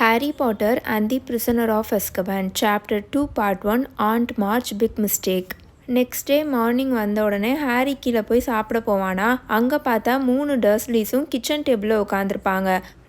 Harry Potter and the Prisoner of Azkaban, Chapter 2, Part 1 Aunt March Big Mistake. Next day morning வந்த உடனே Harry கீழே போய் சாப்பிட போவானா அங்கே பார்த்தா மூணு டர்ஸ்லீஸும் கிச்சன் டேபிளில் உட்காந்துருப்பாங்க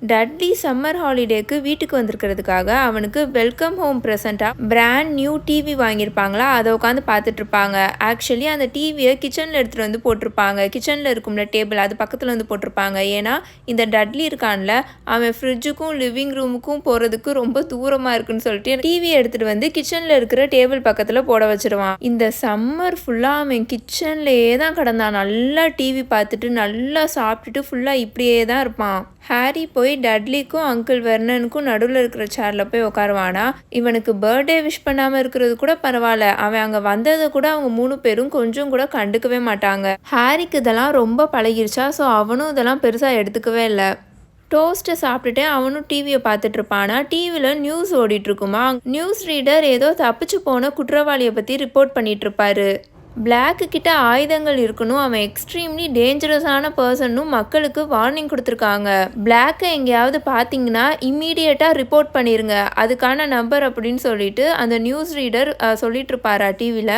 டட்லி சம்மர் ஹாலிடேக்கு வீட்டுக்கு வந்திருக்கிறதுக்காக அவனுக்கு வெல்கம் ஹோம் ப்ரெசண்ட்டாக பிராண்ட் நியூ டிவி வாங்கியிருப்பாங்களா? அதை உட்காந்து பார்த்துட்டு இருப்பாங்க ஆக்சுவலி அந்த டிவியை கிச்சனில் எடுத்துகிட்டு வந்து போட்டிருப்பாங்க. கிச்சனில் இருக்கும்ல டேபிள் அது பக்கத்தில் வந்து போட்டிருப்பாங்க. ஏன்னா இந்த டட்லி இருக்கான்ல அவன் ஃப்ரிட்ஜுக்கும் லிவிங் ரூமுக்கும் போகிறதுக்கு ரொம்ப தூரமாக இருக்குன்னு சொல்லிட்டு டிவியை எடுத்துகிட்டு வந்து கிச்சனில் இருக்கிற டேபிள் பக்கத்தில் போட வச்சுருவான். இந்த சம்மர் ஃபுல்லாக அவன் கிச்சன்லேயே தான் கிடந்தான். நல்லா டிவி பார்த்துட்டு நல்லா சாப்பிட்டுட்டு ஃபுல்லாக இப்படியே தான் இருப்பான். ஹாரி போய் போய் டட்லிக்கும் அங்கிள் வெர்னனுக்கும் நடுவில் இருக்கிற சேரில் போய் உட்காருவானா இவனுக்கு பர்த்டே விஷ் பண்ணாமல் இருக்கிறது கூட பரவாயில்ல. அவன் அங்கே வந்ததை கூட அவங்க மூணு பேரும் கொஞ்சம் கூட கண்டுக்கவே மாட்டாங்க. ஹாரிக்கு இதெல்லாம் ரொம்ப பழகிருச்சா? ஸோ அவனும் இதெல்லாம் பெருசாக எடுத்துக்கவே இல்லை. டோஸ்ட்டை சாப்பிட்டுட்டு அவனும் டிவியை பார்த்துட்டு இருப்பானா? டிவியில் நியூஸ் ஓடிட்டுருக்குமா நியூஸ் ரீடர் ஏதோ தப்பிச்சு போன குற்றவாளியை பற்றி ரிப்போர்ட் பண்ணிட்டு இருப்பாரு. பிளாக்கு கிட்ட ஆயுதங்கள் இருக்கணும். அவன் எக்ஸ்ட்ரீம்லி டேஞ்சரஸான பர்சன்னும் மக்களுக்கு வார்னிங் கொடுத்துருக்காங்க. பிளாக்கை எங்கேயாவது பார்த்தீங்கன்னா இம்மீடியட்டாக ரிப்போர்ட் பண்ணிடுங்க அதுக்கான நம்பர் அப்படின்னு சொல்லிட்டு அந்த நியூஸ் ரீடர் சொல்லிட்டு இருப்பாரா டிவியில்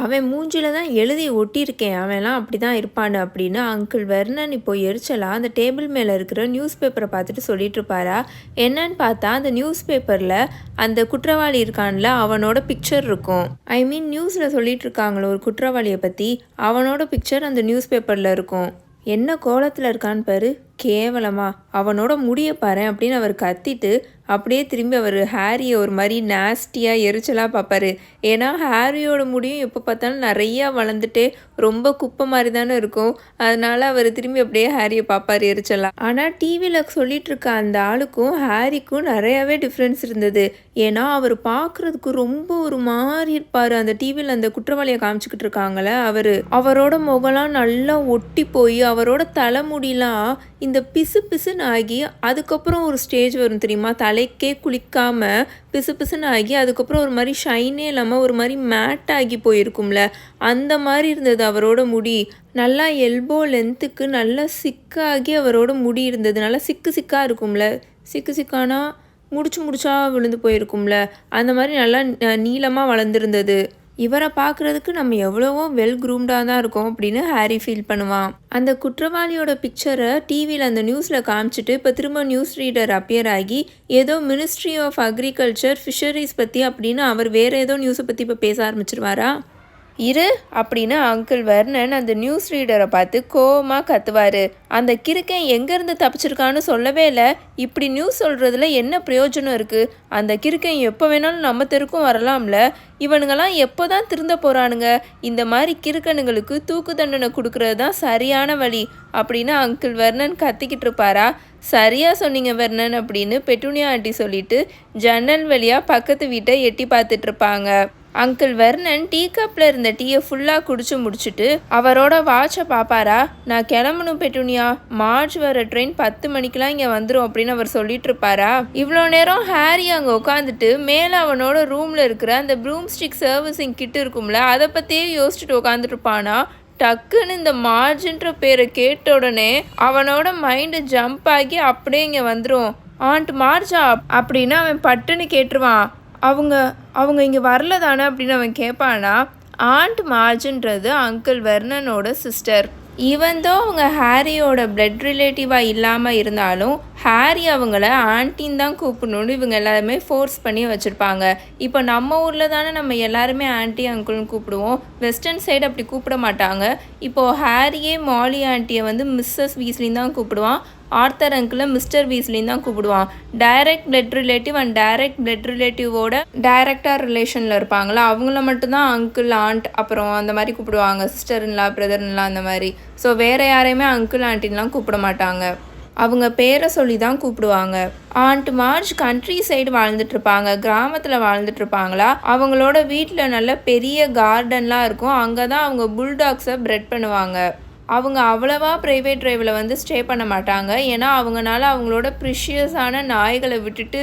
அவன் மூஞ்சில தான் எழுதி ஒட்டியிருக்கேன். அவன்லாம் அப்படி தான் இருப்பான்னு அப்படின்னு அங்கிள் வெர்னன் இப்போ எரிச்சலாக அந்த டேபிள் மேலே இருக்கிற நியூஸ் பேப்பரை பார்த்துட்டு சொல்லிட்டு இருப்பாரா? என்னன்னு பார்த்தா அந்த நியூஸ் பேப்பரில் அந்த குற்றவாளி இருக்கான்ல அவனோட பிக்சர் இருக்கும். ஐ மீன் நியூஸில் சொல்லிட்டு இருக்காங்களோ ஒரு குற்றவாளியை பற்றி அவனோட பிக்சர் அந்த நியூஸ் பேப்பரில் இருக்கும். என்ன கோலத்தில் இருக்கான்னு பாரு. கேவலமா அவனோட முடிய பாரு அப்படின்னு அவர் கத்திட்டு அப்படியே திரும்பி அவர் ஹாரியை ஒரு மாதிரி நாஸ்டியாக எரிச்சலாக பார்ப்பாரு ஏன்னா ஹாரியோட முடியும் எப்போ பார்த்தாலும் நிறையா வளர்ந்துட்டே ரொம்ப குப்பை மாதிரி தானே இருக்கும். அதனால அவர் திரும்பி அப்படியே ஹாரியை பார்ப்பாரு எரிச்சலாக ஆனால் டிவியில் சொல்லிட்டு இருக்க அந்த ஆளுக்கும் ஹாரிக்கும் நிறையாவே டிஃப்ரென்ஸ் இருந்தது. ஏன்னா அவர் பார்க்குறதுக்கு ரொம்ப ஒரு மாதிரி இருப்பார். அந்த டிவியில் அந்த குற்றவாளியை காமிச்சிக்கிட்டு இருக்காங்களே அவர். அவரோட முகம்லாம் நல்லா ஒட்டி போய் அவரோட தலைமுடிலாம் இந்த பிசு பிசுன்னு ஆகி அதுக்கப்புறம் ஒரு ஸ்டேஜ் வரும் தெரியுமா? தலைக்கே குளிக்காமல் பிசு பிசுன்னு ஆகி அதுக்கப்புறம் ஒரு மாதிரி ஷைனே இல்லாமல் ஒரு மாதிரி மேட் ஆகி போயிருக்கும்ல. அந்த மாதிரி இருந்தது அவரோட முடி. நல்லா எல்போ லென்த்துக்கு நல்லா சிக்காகி அவரோட முடி இருந்தது. நல்லா சிக்கு சிக்காக இருக்கும்ல. சிக்கு சிக்கானா முடிச்சு முடிச்சா விழுந்து போயிருக்கும்ல. அந்த மாதிரி நல்லா நீளமாக வளர்ந்துருந்தது. இவரை பார்க்குறதுக்கு நம்ம எவ்வளவோ வெல் குரூம்டாக தான் இருக்கோம் அப்படின்னு ஹாரி ஃபீல் பண்ணுவான். அந்த குற்றவாளியோட பிக்சரை டிவியில் அந்த நியூஸில் காமிச்சிட்டு இப்போ திரும்ப நியூஸ் ரீடர் அப்பியர் ஆகி ஏதோ மினிஸ்ட்ரி ஆஃப் அக்ரிகல்ச்சர் ஃபிஷரிஸ் பற்றி அப்படின்னு அவர் வேறு ஏதோ நியூஸை பற்றி இப்போ பேச ஆரம்பிச்சிருவாரா? இரு அப்படின்னு அங்கிள் வர்ணன் அந்த நியூஸ் ரீடரை பார்த்து கோவமாக கத்துவார். அந்த கிறுக்கன் எங்கேருந்து தப்பிச்சிருக்கான்னு சொல்லவே இல்லை. இப்படி நியூஸ் சொல்கிறதுல என்ன பிரயோஜனம் இருக்குது அந்த கிறுக்கன் எப்போ வேணாலும் நம்ம தெருக்கும் வரலாம்ல. இவனுங்கெல்லாம் எப்போ தான் திருந்த போகிறானுங்க இந்த மாதிரி கிறுக்கனுங்களுக்கு தூக்கு தண்டனை கொடுக்கறது தான் சரியான வழி அப்படின்னு அங்கிள் வர்ணன் கத்திக்கிட்டு இருப்பாரா? சரியாக சொன்னீங்க வர்ணன் அப்படின்னு பெட்டுனியா ஆண்டி சொல்லிட்டு ஜன்னல் வழியாக பக்கத்து வீட்டை எட்டி பார்த்துட்ருப்பாங்க அங்கிள் வர்ணன் டீ கப்பில் இருந்த டீயை ஃபுல்லாக குடிச்சு முடிச்சுட்டு அவரோட வாட்சை பார்ப்பாரா நான் கிளம்பணும் பெட்டுனியா? மார்ச் வர ட்ரெயின் பத்து மணிக்கெலாம் இங்கே வந்துடும் அப்படின்னு அவர் சொல்லிட்டு இருப்பாரா? இவ்வளோ நேரம் ஹாரி அங்கே உட்காந்துட்டு மேலே அவனோட ரூமில் இருக்கிற அந்த ப்ரூம் ஸ்டிக் சர்வீசிங் கிட்ட இருக்கும்ல அதை பற்றியே யோசிச்சுட்டு உட்காந்துட்டு இருப்பானா? டக்குன்னு இந்த மார்ஜின்ற பேரை கேட்ட உடனே அவனோட மைண்டு ஜம்ப் ஆகி அப்படியே இங்கே வந்துடும் ஆண்ட் மார்ஜா அப்படின்னு அவன் பட்டுன்னு கேட்டுருவான். அவங்க அவங்க இங்கே வரல தானே அப்படின்னு அவன் கேட்பானா ஆண்ட் மார்ஜுன்றது அங்கிள் வெர்னனோட சிஸ்டர் ஈவன்தோ அவங்க ஹாரியோட பிளட் ரிலேட்டிவாக இல்லாமல் இருந்தாலும் ஹாரி அவங்கள ஆன்ட்டின்னு தான் கூப்பிடணும்னு இவங்க எல்லாருமே ஃபோர்ஸ் பண்ணி வச்சுருப்பாங்க. இப்போ நம்ம ஊரில் தானே நம்ம எல்லாருமே ஆன்ட்டி அங்கிள்னு கூப்பிடுவோம். வெஸ்டர்ன் சைடு அப்படி கூப்பிட மாட்டாங்க. இப்போது ஹாரியே மாலி ஆன்ட்டியை வந்து மிஸ்ஸஸ் வீஸ்லின்னு தான் கூப்பிடுவான். ஆர்த்தர் அங்கிளும் மிஸ்டர் வீஸ்லின்னு தான் கூப்பிடுவான். Direct blood relative and direct blood ரிலேட்டிவோட டைரக்டாக ரிலேஷனில் இருப்பாங்களா? அவங்கள மட்டும்தான் அங்கிள் ஆண்ட் அப்புறம் அந்த மாதிரி கூப்பிடுவாங்க. சிஸ்டர்ன்லா இன்லா அந்த மாதிரி. ஸோ வேறு யாரையுமே அங்கிள் ஆண்டின்லாம் கூப்பிட மாட்டாங்க. அவங்க பேரை சொல்லி தான் கூப்பிடுவாங்க. ஆண்ட் மார்ச் கண்ட்ரி சைடு வாழ்ந்துட்டு இருப்பாங்க. கிராமத்தில் வாழ்ந்துட்டு இருப்பாங்களா? அவங்களோட வீட்டில் நல்ல பெரிய கார்டன்லாம் இருக்கும். அங்கே தான் அவங்க புல்டாக்ஸை பிரெட் பண்ணுவாங்க. அவங்க அவ்வளவா ப்ரைவேட் ட்ரைவில் வந்து ஸ்டே பண்ண மாட்டாங்க. ஏன்னா அவங்கனால அவங்களோட ப்ரிஷியஸான நாய்களை விட்டுட்டு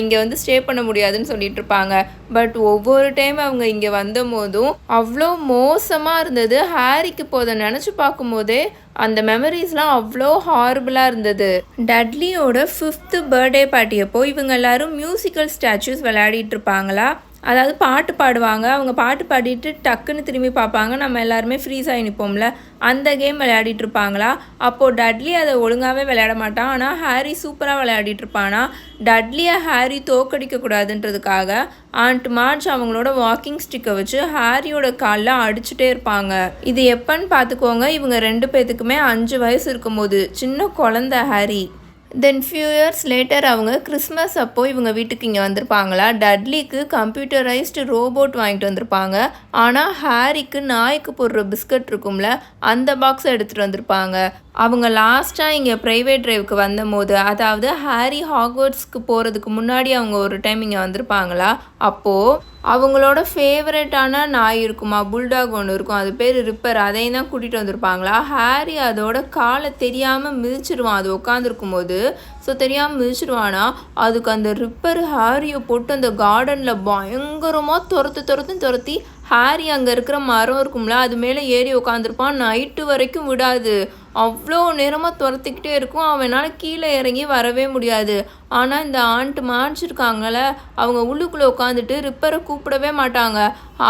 இங்கே வந்து ஸ்டே பண்ண முடியாதுன்னு சொல்லிட்டு இருப்பாங்க. பட் ஒவ்வொரு டைம் அவங்க இங்கே வந்த போதும் அவ்வளோ மோசமாக இருந்தது. ஹாரிக்கு போதை நினச்சி பார்க்கும்போதே அந்த மெமரிஸ்லாம் அவ்வளோ ஹாரபுளாக இருந்தது. டட்லியோட ஃபிஃப்த்து பர்த்டே பார்ட்டியப்போ இவங்க எல்லாரும் மியூசிக்கல் ஸ்டாச்சுஸ் விளையாடிட்டு இருப்பாங்களா? அதாவது பாட்டு பாடுவாங்க. அவங்க பாட்டு பாடிட்டு டக்குன்னு திரும்பி பார்ப்பாங்க. நம்ம எல்லாருமே ஃப்ரீஸ் ஆகி நிற்போம்ல அந்த கேம் விளையாடிட்டு இருப்பாங்களா? அப்போது டட்லி அதை ஒழுங்காகவே விளையாட மாட்டான். ஆனால் ஹாரி சூப்பராக விளையாடிட்டு இருப்பானா? டட்லியை ஹாரி தோக்கடிக்க கூடாதுன்றதுக்காக ஆண்ட் மார்ச் அவங்களோட வாக்கிங் ஸ்டிக்கை வச்சு ஹாரியோட காலில் அடிச்சுட்டே இருப்பாங்க. இது எப்பன்னு பார்த்துக்கோங்க. இவங்க ரெண்டு பேத்துக்குமே அஞ்சு வயசு இருக்கும்போது. சின்ன குழந்த Harry then few years later அவங்க கிறிஸ்மஸ் அப்போ இவங்க வீட்டுக்கு இங்கே வந்திருப்பாங்களா? டட்லிக்கு கம்ப்யூட்டரைஸ்டு ரோபோட் வாங்கிட்டு வந்திருப்பாங்க. ஆனால் ஹாரிக்கு நாய்க்கு போடுற பிஸ்கட் இருக்கும்ல அந்த பாக்ஸை எடுத்துகிட்டு வந்திருப்பாங்க. அவங்க லாஸ்ட்டாக இங்கே ப்ரைவேட் ட்ரைவுக்கு வந்தபோது அதாவது ஹாரி ஹாக்வர்ட்ஸ்க்கு போகிறதுக்கு முன்னாடி அவங்க ஒரு டைம் இங்கே வந்திருப்பாங்களா? அப்போது அவங்களோட ஃபேவரட்டான நாய் இருக்குமா? புல்டாக் ஒன்று இருக்கும். அது பேர் ரிப்பர் அதையும் தான் கூட்டிகிட்டு வந்திருப்பாங்களா? ஹாரி அதோட காலை தெரியாமல் மிதிச்சிருவான். அது உட்காந்துருக்கும் போது ஸோ தெரியாமல் மிதிச்சிருவானா? அதுக்கு அந்த ரிப்பர் ஹாரியை போட்டு அந்த கார்டனில் பயங்கரமாக துரத்து துரத்து துரத்தி ஹாரி அங்கே இருக்கிற மரம் இருக்கும்ல அது மேலே ஏறி உட்காந்துருப்பான் நைட்டு வரைக்கும் விடாது. அவ்வளோ நேரமாக துரத்திக்கிட்டே இருக்கும். அவனால் கீழே இறங்கி வரவே முடியாது. ஆனால் இந்த ஆண்ட் மார்ச் அவங்க உள்ளுக்குள்ளே உட்காந்துட்டு ரிப்பரை கூப்பிடவே மாட்டாங்க.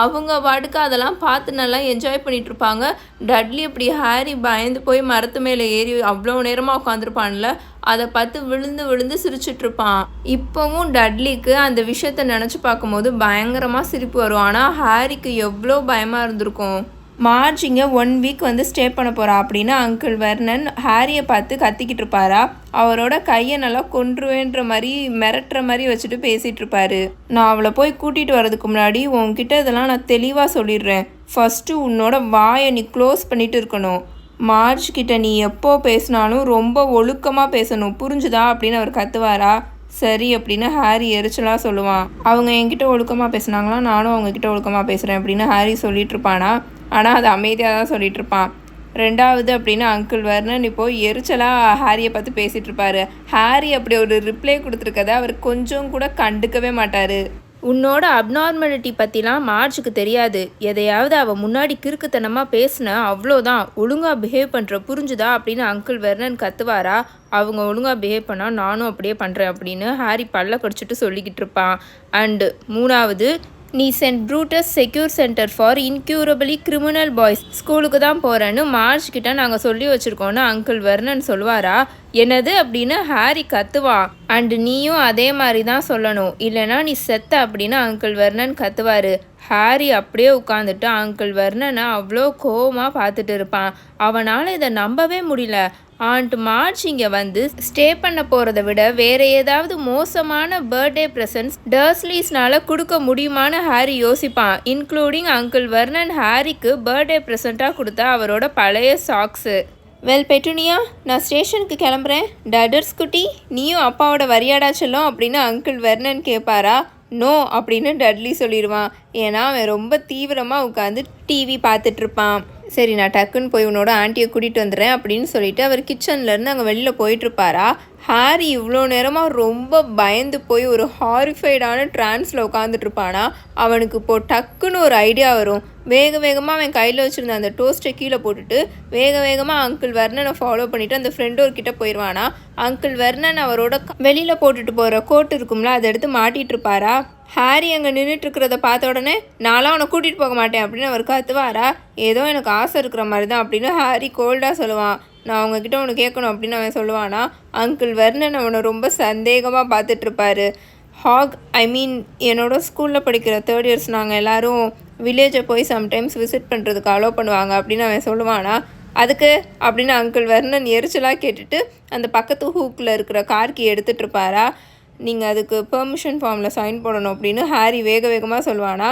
அவங்க பாட்டுக்கு அதெல்லாம் பார்த்து நல்லா என்ஜாய் பண்ணிகிட்ருப்பாங்க இருப்பாங்க. டட்லி இப்படி ஹாரி பயந்து போய் மரத்து மேலே ஏறி அவ்வளோ நேரமாக உட்காந்துருப்பான்ல அதை பார்த்து விழுந்து விழுந்து சிரிச்சிட்டு இருப்பான் இப்போவும் டட்லிக்கு அந்த விஷயத்த நினச்சி பார்க்கும்போது பயங்கரமாக சிரிப்பு வரும். ஆனால் ஹாரிக்கு எவ்வளோ பயமாக இருந்திருக்கும். மார்ச் இங்கே ஒன் வீக் வந்து ஸ்டே பண்ண போகிறா அப்படின்னு அங்கிள் வர்ணன் ஹாரியை பார்த்து கத்திக்கிட்டு இருப்பாரா? அவரோட கையை நல்லா கொன்றுவேன்ற மாதிரி மிரட்டுற மாதிரி வச்சுட்டு பேசிகிட்டு இருப்பாரு. நான் அவளை போய் கூட்டிகிட்டு வரதுக்கு முன்னாடி உன்கிட்ட இதெல்லாம் நான் தெளிவாக சொல்லிடுறேன். ஃபஸ்ட்டு உன்னோட வாயை நீ க்ளோஸ் பண்ணிட்டு இருக்கணும். மார்ச் கிட்ட நீ எப்போ பேசினாலும் ரொம்ப ஒழுக்கமாக பேசணும். புரிஞ்சுதா? அப்படின்னு அவர் கத்துவாரா? சரி அப்படின்னு ஹாரி எரிச்சலாக சொல்லுவான். அவங்க என்கிட்ட ஒழுக்கமாக பேசுனாங்களா? நானும் அவங்கக்கிட்ட ஒழுக்கமாக பேசுகிறேன் அப்படின்னு ஹாரி சொல்லிட்டு இருப்பானா? ஆனால் அது அமைதியாக தான் சொல்லிட்டு இருப்பான் ரெண்டாவது அப்படின்னு அங்கிள் வர்ணன் இப்போ எரிச்சலாக ஹாரியை பார்த்து பேசிகிட்டு இருப்பாரு ஹாரி அப்படி ஒரு ரிப்ளை கொடுத்துருக்கத அவர் கொஞ்சம் கூட கண்டுக்கவே மாட்டார். உன்னோட அப்நார்மாலிட்டி பற்றிலாம் மார்ச்சுக்கு தெரியாது. எதையாவது அவள் முன்னாடி கிறுக்குத்தனமாக பேசின அவ்வளோதான். ஒழுங்காக பிஹேவ் பண்ணுற புரிஞ்சுதா அப்படின்னு அங்கிள் வெர்னன் கத்துவாரா? அவங்க ஒழுங்காக பிஹேவ் பண்ணால் நானும் அப்படியே பண்ணுறேன் அப்படின்னு ஹாரி பல்ல கடிச்சிட்டு சொல்லிக்கிட்டு இருப்பான் அண்டு மூணாவது நீ saint Brutus secure centre for incurably criminal boys. ஸ்கூலுக்கு தான் போகிறேன்னு மார்ச் கிட்ட நாங்கள் சொல்லி வச்சுருக்கோன்னு அங்கிள் வர்ணன் சொல்லுவாரா என்னது அப்படின்னு ஹாரி கத்துவான் அண்டு நீயும் அதே மாதிரி தான் சொல்லணும். இல்லைனா நீ செத்த அப்படின்னு அங்கிள் வர்ணன் கத்துவார். ஹாரி அப்படியே உட்காந்துட்டு அங்கிள் வர்ணனை அவ்வளோ கோவமாக பார்த்துட்டு இருப்பான். அவனால் இதை நம்பவே முடியல. ஆண்ட் மார்ச் இங்கே வந்து ஸ்டே பண்ண போகிறத விட வேறு ஏதாவது மோசமான பர்த்டே ப்ரெசன்ட்ஸ் டர்ஸ்லீஸ்னால் கொடுக்க முடியுமான்னு ஹாரி யோசிப்பான். இன்க்ளூடிங் அங்கிள் வர்ணன் ஹாரிக்கு பர்த்டே ப்ரெசண்ட்டாக கொடுத்தா அவரோட பழைய சாக்ஸு வெல் பெட்டுனியா நான் ஸ்டேஷனுக்கு கிளம்புறேன். டடர்ஸ் குட்டி நீயும் அப்பாவோட வரியாடா செல்லும் அப்படின்னு அங்கிள் வெர்னன் கேட்பாரா நோ அப்படின்னு டட்லி சொல்லிடுவான். ஏன்னா அவன் ரொம்ப தீவிரமாக உட்காந்து டிவி பார்த்துட்ருப்பான் சரி நான் டக்குன்னு போய் உன்னோட ஆண்டியை கூட்டிகிட்டு வந்துடுறேன் அப்படின்னு சொல்லிட்டு அவர் கிச்சன்லேருந்து அங்கே வெளியில் போயிட்டுருப்பாரா? ஹாரி இவ்வளோ நேரமாக ரொம்ப பயந்து போய் ஒரு ஹாரிஃபைடான ட்ரான்ஸில் உட்காந்துட்ருப்பானா அவனுக்கு இப்போ டக்குன்னு ஒரு ஐடியா வரும். வேக வேகமாக அவன் கையில் வச்சுருந்த அந்த டோஸ்ட்டை கீழே போட்டுட்டு வேக வேகமாக அங்கிள் வர்ணனை ஃபாலோ பண்ணிவிட்டு அந்த ஃப்ரெண்டோர் கிட்டே போயிடுவானா அங்கிள் வர்ணன் அவரோட வெளியில் போட்டுட்டு போகிற கோட் இருக்கும்ல அதை எடுத்து மாட்டிகிட்டு இருப்பாரா ஹாரி அங்கே நின்றுட்டு இருக்கிறத பார்த்த உடனே நான்லாம் அவனை கூட்டிகிட்டு போக மாட்டேன் அப்படின்னு அவர் கத்துவாரா? ஏதோ எனக்கு ஆசை இருக்கிற மாதிரி தான் அப்படின்னு ஹாரி கோல்டாக சொல்லுவான். நான் அவங்கக்கிட்ட ஒன்று கேட்கணும் அப்படின்னு அவன் சொல்லுவானா? அங்கிள் வர்ணன் அவனை ரொம்ப சந்தேகமாக பார்த்துட்ருப்பாரு ஹாக் ஐ மீன் என்னோட ஸ்கூலில் படிக்கிற தேர்ட் இயர்ஸ் நாங்கள் எல்லோரும் வில்லேஜை போய் சம்டைம்ஸ் விசிட் பண்ணுறதுக்கு அலோவ் பண்ணுவாங்க அப்படின்னு அவன் சொல்லுவானா? அதுக்கு அப்படின்னு அங்கிள் வர்ணன் எரிச்சலாக கேட்டுட்டு அந்த பக்கத்து ஹூக்கில் இருக்கிற கார்க்கி எடுத்துகிட்டு இருப்பாரா நீங்கள் அதுக்கு பெர்மிஷன் ஃபார்மில் சைன் போடணும் அப்படின்னு ஹாரி வேக வேகமாக சொல்லுவானா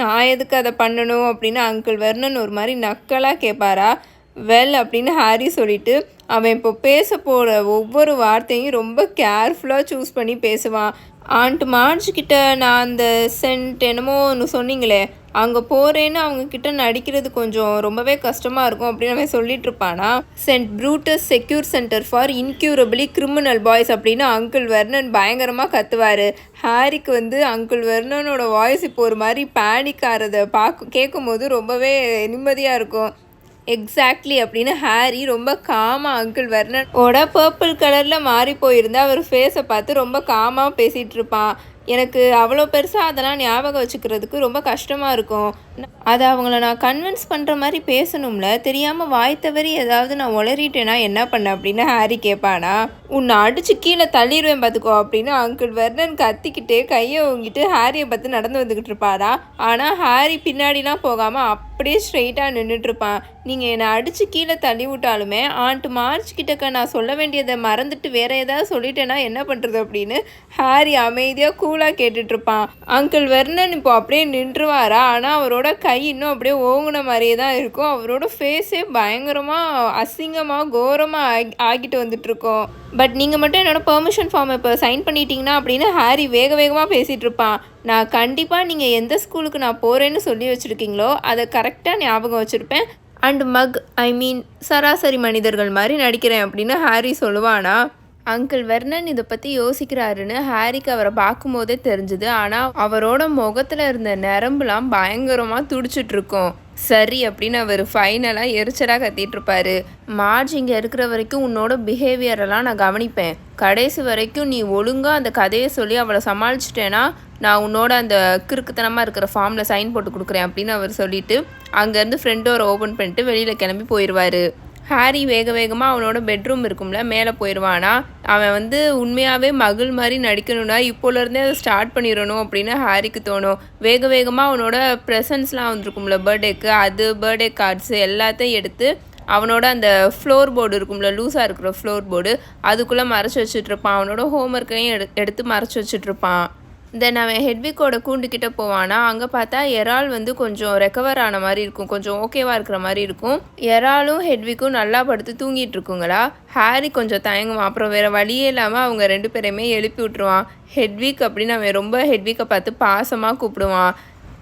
நான் எதுக்கு அதை பண்ணணும்? அப்படின்னு அங்கிள் வர்ணன் ஒரு மாதிரி நக்கலாக கேட்பாரா வெல் அப்படின்னு ஹாரி சொல்லிட்டு அவன் இப்போ பேச போகிற ஒவ்வொரு வார்த்தையும் ரொம்ப கேர்ஃபுல்லாக சூஸ் பண்ணி பேசுவான். ஆண்ட் மார்ச் கிட்ட நான் அந்த சென்ட் என்னமோ ஒன்று சொன்னீங்களே அங்கே போகிறேன்னு அவங்கக்கிட்ட நடிக்கிறது கொஞ்சம் ரொம்பவே கஷ்டமாக இருக்கும் அப்படின்னு அவன் சொல்லிட்டு இருப்பானா? Saint Brutus secure centre for incurably criminal boys அப்படின்னு அங்கிள் வர்ணன் பயங்கரமாக கத்துவார். ஹாரிக்கு வந்து அங்கிள் வர்ணனோட வாய்ஸ் இப்போ ஒரு மாதிரி பேனிக் ஆகிறத பார்க்க கேட்கும்போது ரொம்பவே நிம்மதியாக இருக்கும். எக்ஸாக்ட்லி அப்படின்னு ஹாரி ரொம்ப காமாக அங்கிள் ஓட பர்பிள் கலரில் மாறி போயிருந்தா அவர் ஃபேஸை பார்த்து ரொம்ப காமாக பேசிகிட்டு இருப்பான். எனக்கு அவ்வளோ பெருசாக அதெல்லாம் ஞாபகம் வச்சுக்கிறதுக்கு ரொம்ப கஷ்டமாக இருக்கும். அதை அவங்கள நான் கன்வின்ஸ் பண்ணுற மாதிரி பேசணும்ல தெரியாமல் வாய் தவறி ஏதாவது நான் உளறிட்டேனா என்ன பண்ண அப்படின்னு ஹாரி கேட்பானா உன்னை அடிச்சு கீழே தள்ளிடுவேன் பார்த்துக்கோ அப்படின்னு அங்கிள் வெர்னன் கத்திக்கிட்டு கையை ஓங்கிட்டு ஹாரியை பார்த்து நடந்து வந்துக்கிட்டு இருப்பாரா? ஆனால் ஹாரி பின்னாடிலாம் போகாமல் அப்படியே ஸ்ட்ரெயிட்டாக நின்றுட்டு இருப்பான். நீங்கள் என்னை அடித்து கீழே தள்ளி விட்டாலுமே ஆண்ட்டு மார்ச் கிட்டக்க நான் சொல்ல வேண்டியதை மறந்துட்டு வேற ஏதாவது சொல்லிட்டேன்னா என்ன பண்ணுறது அப்படின்னு ஹாரி அமைதியாக கூலாக கேட்டுட்ருப்பான் அங்கிள் வெர்னன் இப்போ அப்படியே நின்றுவாரா? ஆனால் அவரோட கை இன்னும் அப்படியே ஓங்கின மாதிரியே தான் இருக்கும். அவரோட ஃபேஸே பயங்கரமாக அசிங்கமாக கோரமாக ஆகி ஆகிட்டு வந்துட்டுருக்கோம். பட் நீங்கள் மட்டும் என்னோட பெர்மிஷன் ஃபார்ம் இப்போ சைன் பண்ணிட்டீங்கன்னா அப்படின்னு ஹாரி வேக வேகமாக பேசிகிட்டு இருப்பான். நான் கண்டிப்பாக நீங்கள் எந்த ஸ்கூலுக்கு நான் போகிறேன்னு சொல்லி வச்சுருக்கீங்களோ அதை கரெக்டாக ஞாபகம் வச்சுருப்பேன். அண்ட் மக் ஐ மீன் சராசரி மனிதர்கள் மாதிரி நடிக்கிறேன் அப்படின்னு ஹாரி சொல்லுவானா அங்கிள் வெர்னன் இதை பற்றி யோசிக்கிறாருன்னு ஹாரிக்கு அவரை பார்க்கும்போதே தெரிஞ்சுது. ஆனால் அவரோட முகத்தில் இருந்த நரம்புலாம் பயங்கரமாக துடிச்சிட்ருக்கோம் சரி அப்படின்னு அவர் ஃபைனலாக எரிச்சலாக கத்திட்டுருப்பாரு மார்ஜ் இங்கே இருக்கிற வரைக்கும் உன்னோட பிஹேவியரெல்லாம் நான் கவனிப்பேன். கடைசி வரைக்கும் நீ ஒழுங்காக அந்த கதையை சொல்லி அவளை சமாளிச்சிட்டேன்னா நான் உன்னோட அந்த கிறுக்குத்தனமாக இருக்கிற ஃபார்மில் சைன் போட்டு கொடுக்குறேன் அப்படின்னு அவர் சொல்லிட்டு அங்கேருந்து ஃப்ரெண்ட் டோரை ஓப்பன் பண்ணிட்டு வெளியில் கிளம்பி போயிடுவார் ஹாரி வேக வேகமாக அவனோட பெட்ரூம் இருக்கும்ல மேலே போயிடுவானா அவன் வந்து உண்மையாகவே மகள் மாதிரி நடிக்கணும்னா இப்போலேருந்தே அதை ஸ்டார்ட் பண்ணிடணும் அப்படின்னு ஹாரிக்கு தோணும். வேக வேகமாக அவனோட ப்ரெசன்ஸ்லாம் வந்திருக்கும்ல பர்த்டேக்கு அது பர்த்டே கார்ட்ஸு எல்லாத்தையும் எடுத்து அவனோட அந்த ஃப்ளோர் போர்டு இருக்கும்ல லூஸாக இருக்கிற ஃப்ளோர் போர்டு அதுக்குள்ளே மறைச்சி வச்சுட்ருப்பான் அவனோட ஹோம்ஒர்க்கையும் எடு எடுத்து மறைச்சி வச்சுட்ருப்பான் தென் அவன் ஹெட்விக்கோட கூண்டுக்கிட்ட போவானா? அங்கே பார்த்தா எறால் வந்து கொஞ்சம் ரெக்கவர் ஆன மாதிரி இருக்கும். கொஞ்சம் ஓகேவாக இருக்கிற மாதிரி இருக்கும். எறாலும் ஹெட்விக்கும் நல்லா படுத்து தூங்கிட்டு இருக்குங்களா? ஹாரி கொஞ்சம் தயங்குவான். அப்புறம் வேறு வழியே இல்லாமல் அவங்க ரெண்டு பேரையுமே எழுப்பி விட்ருவான் ஹெட்விக் அப்படின்னு அவன் ரொம்ப ஹெட்விக்கை பார்த்து பாசமாக கூப்பிடுவான்.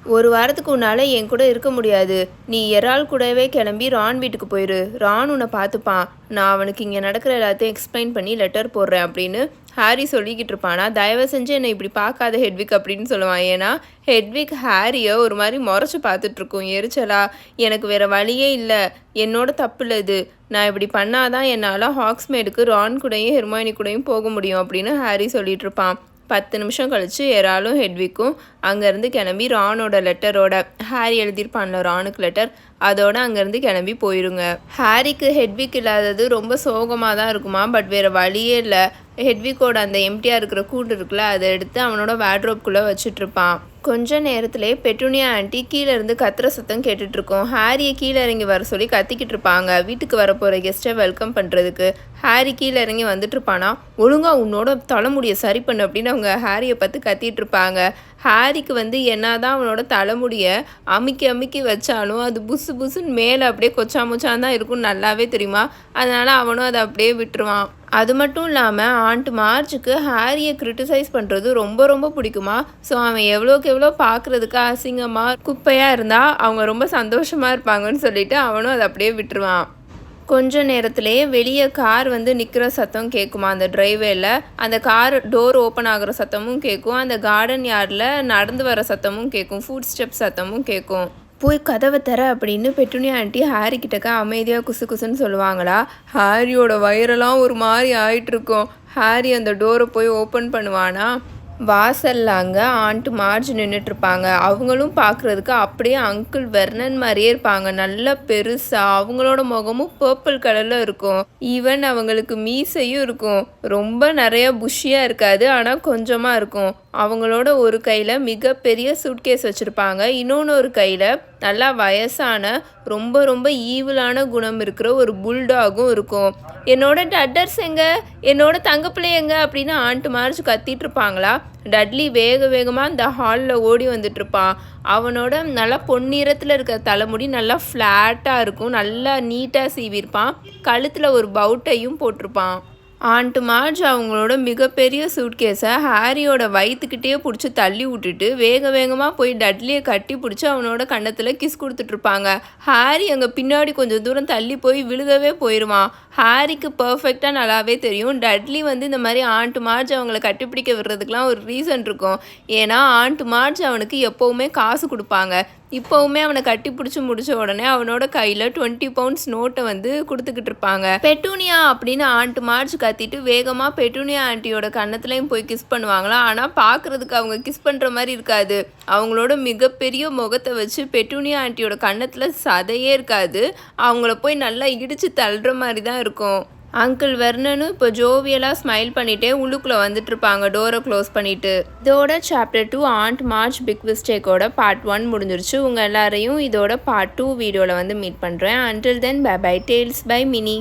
ஒரு வாரத்துக்கு உன்னால் என் கூட இருக்க முடியாது. நீ எறால் கூடவே கிளம்பி ரான் வீட்டுக்கு போயிரு. ரான் உன்னை பார்த்துப்பான். நான் அவனுக்கு இங்கே நடக்கிற எல்லாத்தையும் எக்ஸ்பிளைன் பண்ணி லெட்டர் போடுறேன் அப்படின்னு ஹாரி சொல்லிக்கிட்டு இருப்பானா? தயவு செஞ்சு என்னை இப்படி பார்க்காத ஹெட்விக் அப்படின்னு சொல்லுவான். ஏன்னா ஹெட்விக் ஹாரியை ஒரு மாதிரி முறைச்சி பார்த்துட்ருக்கோம் எரிச்சலா? எனக்கு வேறு வழியே இல்லை. என்னோட தப்பு இல்லை இது. நான் இப்படி பண்ணாதான் என்னால் ஹாக்ஸ்மேடுக்கு ரான் கூடயும் ஹெர்மாயினி கூடயும் போக முடியும் அப்படின்னு ஹாரி சொல்லிட்டு இருப்பான். பத்து நிமிஷம் கழித்து எராலும் ஹெட்விக்கும் அங்கேருந்து கிளம்பி ரானோட லெட்டரோட ஹாரி எழுதியிருப்பான்ல ரானுக்கு லெட்டர் அதோட அங்கேருந்து கிளம்பி போயிருங்க. ஹாரிக்கு ஹெட்விக் இல்லாதது ரொம்ப சோகமாக தான் இருக்குமா பட் வேறு வழியே இல்லை. ஹெட்விக்கோட அந்த எம்டியாக இருக்கிற கூண்டு இருக்குல்ல அதை எடுத்து அவனோட வேட்ரோப்குள்ளே வச்சுட்ருப்பான் கொஞ்ச நேரத்திலே பெட்டுனியா ஆண்டி கீழே இருந்து கத்துற சத்தம் கேட்டுட்ருக்கோம். ஹாரியை கீழே இறங்கி வர சொல்லி கத்திக்கிட்டு இருப்பாங்க. வீட்டுக்கு வரப்போகிற கெஸ்ட்டை வெல்கம் பண்ணுறதுக்கு ஹாரி கீழே இறங்கி வந்துட்டு இருப்பானா உன்னோட தலைமுடியை சரி பண்ணு அப்படின்னு அவங்க ஹாரியை பார்த்து கத்திட்டு இருப்பாங்க ஹாரிக்கு வந்து என்னதான் அவனோட தலைமுடியை அமுக்கி அமுக்கி வச்சாலும் அது புசு புசுன்னு மேலே அப்படியே கொச்சா முச்சான் தான் இருக்கும் நல்லாவே தெரியுமா? அதனால் அவனும் அதை அப்படியே விட்டுருவான். அது மட்டும் இல்லாமல் ஆண்ட் மார்ச்சுக்கு ஹாரியை கிரிட்டிசைஸ் பண்ணுறது ரொம்ப ரொம்ப பிடிக்குமா? ஸோ அவன் எவ்வளோக்கு எவ்வளோ பார்க்குறதுக்கு அசிங்கமாக குப்பையாக இருந்தால் அவங்க ரொம்ப சந்தோஷமாக இருப்பாங்கன்னு சொல்லிட்டு அவனும் அதை அப்படியே விட்டுருவான். கொஞ்ச நேரத்திலேயே வெளியே கார் வந்து நிற்கிற சத்தம் கேட்குமா அந்த டிரைவேல அந்த கார் டோர் ஓப்பன் ஆகிற சத்தமும் கேட்கும். அந்த கார்டன் யார்டில் நடந்து வர சத்தமும் கேட்கும். ஃபுட் ஸ்டெப் சத்தமும் கேட்கும். போய் கதவை தர அப்படின்னு பெட்டுனி ஆண்டி ஹாரி கிட்டக்க அமைதியாக குசு குசுன்னு சொல்லுவாங்களா? ஹாரியோட வயிறெல்லாம் ஒரு மாதிரி ஆயிட்டு இருக்கும் ஹாரி அந்த டோரை போய் ஓப்பன் பண்ணுவானா? வாசல்ல அங்கே ஆண்ட் மார்ஜ் நின்றுட்டுருப்பாங்க அவங்களும் பார்க்குறதுக்கு அப்படியே அங்கிள் வெர்னன் மாதிரியே இருப்பாங்க. நல்லா பெருசாக அவங்களோட முகமும் பர்பிள் கலரில் இருக்கும். ஈவன் அவங்களுக்கு மீசையும் இருக்கும். ரொம்ப நிறைய புஷியாக இருக்காது ஆனால் கொஞ்சமாக இருக்கும். அவங்களோட ஒரு கையில் மிகப்பெரிய சூட்கேஸ் வச்சுருப்பாங்க. இன்னொன்று ஒரு கையில் நல்லா வயசான ரொம்ப ரொம்ப ஈவிலான குணம் இருக்கிற ஒரு புல்டாகும் இருக்கும். என்னோட டட்டர்ஸ் எங்கே? என்னோட தங்கப்பிள்ளை எங்கே? அப்படின்னு ஆண்ட்டு மார்ச் கத்திட்டு இருப்பாங்களா? டட்லி வேக வேகமாக அந்த ஹாலில் ஓடி வந்துட்டு இருப்பான். அவனோட நல்லா பொன்னிறத்தில் இருக்கிற தலைமுடி நல்லா ஃப்ளாட்டாக இருக்கும். நல்லா நீட்டாக சீவிருப்பான். கழுத்தில் ஒரு பவுட்டையும் போட்டிருப்பான். ஆண்ட் மார்ஜ் அவங்களோட மிகப்பெரிய சூட்கேஸை ஹாரியோட வயிற்றுக்கிட்டே பிடிச்சி தள்ளி விட்டுட்டு வேக வேகமாக போய் டட்லியை கட்டி பிடிச்சி அவனோட கன்னத்தில் கிஸ் கொடுத்துட்ருப்பாங்க ஹாரி அங்கே பின்னாடி கொஞ்சம் தூரம் தள்ளி போய் விழுகவே போயிடுவான் ஹாரிக்கு பர்ஃபெக்டாக நல்லாவே தெரியும். டட்லி வந்து இந்த மாதிரி ஆண்ட் மார்ஜ் அவங்கள கட்டிப்பிடிக்க விடுறதுக்கெலாம் ஒரு ரீசன் இருக்கும். ஏன்னா ஆண்ட் மார்ஜ் அவனுக்கு எப்போவுமே காசு கொடுப்பாங்க. இப்போவுமே அவனை கட்டி பிடிச்சி முடிச்ச உடனே அவனோட கையில் டுவெண்ட்டி பவுண்ட்ஸ் நோட்டை வந்து கொடுத்துக்கிட்டு இருப்பாங்க. பெட்டூனியா அப்படின்னு ஆண்ட் மார்ச் கத்திட்டு வேகமாக பெட்டூனியா ஆண்டியோட கன்னத்துலையும் போய் கிஸ் பண்ணுவாங்களாம். ஆனால் பார்க்குறதுக்கு அவங்க கிஸ் பண்ணுற மாதிரி இருக்காது. அவங்களோட மிகப்பெரிய முகத்தை வச்சு பெட்டூனியா ஆண்டியோட கன்னத்தில் சதையே இருக்காது. அவங்கள போய் நல்லா இடித்து தள்ளுற மாதிரி தான் இருக்கும். அங்கிள் வெர்னனும் இப்போ ஜோவியலாக ஸ்மைல் பண்ணிட்டே உள்ளுக்குள்ளே வந்துட்டு இருப்பாங்க டோரை க்ளோஸ் பண்ணிட்டு. இதோட chapter two and March big மிஸ்டேக்கோட part one முடிஞ்சிருச்சு. உங்கள் எல்லாரையும் இதோட பார்ட் டூ வீடியோவில் வந்து மீட் பண்ணுறேன் until then bye bye tales by Mini